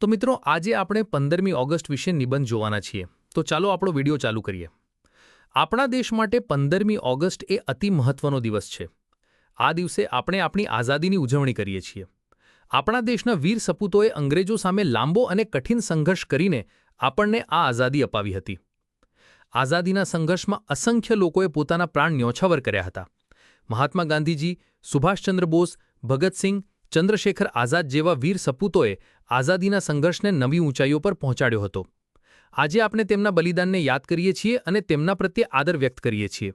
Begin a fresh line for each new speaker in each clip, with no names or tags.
તો મિત્રો, આજે આપણે પંદરમી ઓગસ્ટ વિશે નિબંધ જોવાના છીએ. તો ચાલો આપણો વીડિયો ચાલુ કરીએ. આપણા દેશ માટે પંદરમી ઓગસ્ટ એ અતિ મહત્વનો દિવસ છે. આ દિવસે આપણે આપણી આઝાદીની ઉજવણી કરીએ છીએ. આપણા દેશના વીર સપૂતોએ અંગ્રેજો સામે લાંબો અને કઠિન સંઘર્ષ કરીને આપણને આ આઝાદી અપાવી હતી. આઝાદીના સંઘર્ષમાં અસંખ્ય લોકોએ પોતાના પ્રાણ ન્યોછાવર કર્યા હતા. મહાત્મા ગાંધીજી, સુભાષચંદ્ર બોઝ, ભગતસિંહ ચંદ્રશેખર આઝાદ જેવા વીર સપૂતોએ આઝાદીના સંઘર્ષને નવી ઊંચાઈઓ પર પહોંચાડ્યો હતો. આજે આપણે તેમના બલિદાનને યાદ કરીએ છીએ અને તેમના પ્રત્યે આદર વ્યક્ત કરીએ છીએ.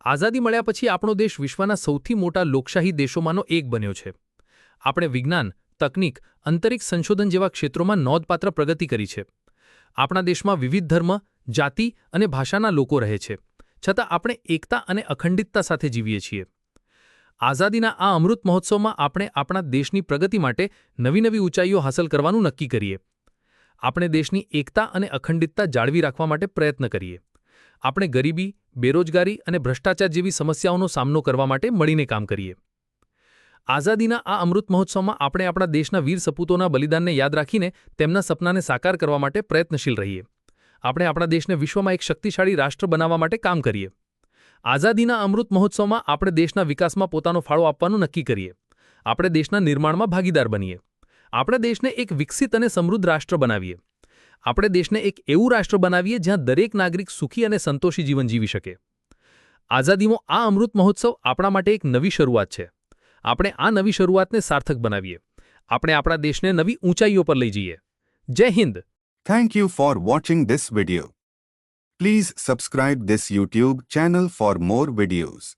આઝાદી મળ્યા પછી આપણો દેશ વિશ્વના સૌથી મોટા લોકશાહી દેશોમાંનો એક બન્યો છે. આપણે વિજ્ઞાન, તકનીક, અંતરિક્ષ સંશોધન જેવા ક્ષેત્રોમાં નોંધપાત્ર પ્રગતિ કરી છે. આપણા દેશમાં વિવિધ ધર્મ, જાતિ અને ભાષાના લોકો રહે છે. છતાં આપણે એકતા અને અખંડિતતા સાથે જીવીએ છીએ. આઝાદીના આ અમૃત મહોત્સવમાં આપણે આપણા દેશની પ્રગતિ માટે નવી નવી ઊંચાઈઓ હાંસલ કરવાનું નક્કી કરીએ. આપણે દેશની એકતા અને અખંડિતતા જાળવી રાખવા માટે પ્રયત્ન કરીએ. આપણે ગરીબી, બેરોજગારી અને ભ્રષ્ટાચાર જેવી સમસ્યાઓનો સામનો કરવા માટે મળીને કામ કરીએ. આઝાદીના આ અમૃત મહોત્સવમાં આપણે આપણા દેશના વીર સપૂતોના બલિદાનને યાદ રાખીને તેમના સપનાને સાકાર કરવા માટે પ્રયત્નશીલ રહીએ. આપણે આપણા દેશને વિશ્વમાં એક શક્તિશાળી રાષ્ટ્ર બનાવવા માટે કામ કરીએ. આઝાદીના અમૃત મહોત્સવમાં આપણે દેશના વિકાસમાં પોતાનો ફાળો આપવાનું નક્કી કરીએ. આપણે દેશના નિર્માણમાં ભાગીદાર બનીએ. આપણે દેશને એક વિકસિત અને સમૃદ્ધ રાષ્ટ્ર બનાવીએ. આપણે દેશને એક એવું રાષ્ટ્ર બનાવીએ જ્યાં દરેક નાગરિક સુખી અને સંતોષી જીવન જીવી શકે. આઝાદીનો આ અમૃત મહોત્સવ આપણા માટે એક નવી શરૂઆત છે. આપણે આ નવી શરૂઆતને સાર્થક બનાવીએ. આપણે આપણા દેશને નવી ઊંચાઈઓ પર લઈ જઈએ. Jai Hind!
Thank you for watching this video. Please subscribe this YouTube channel for more videos.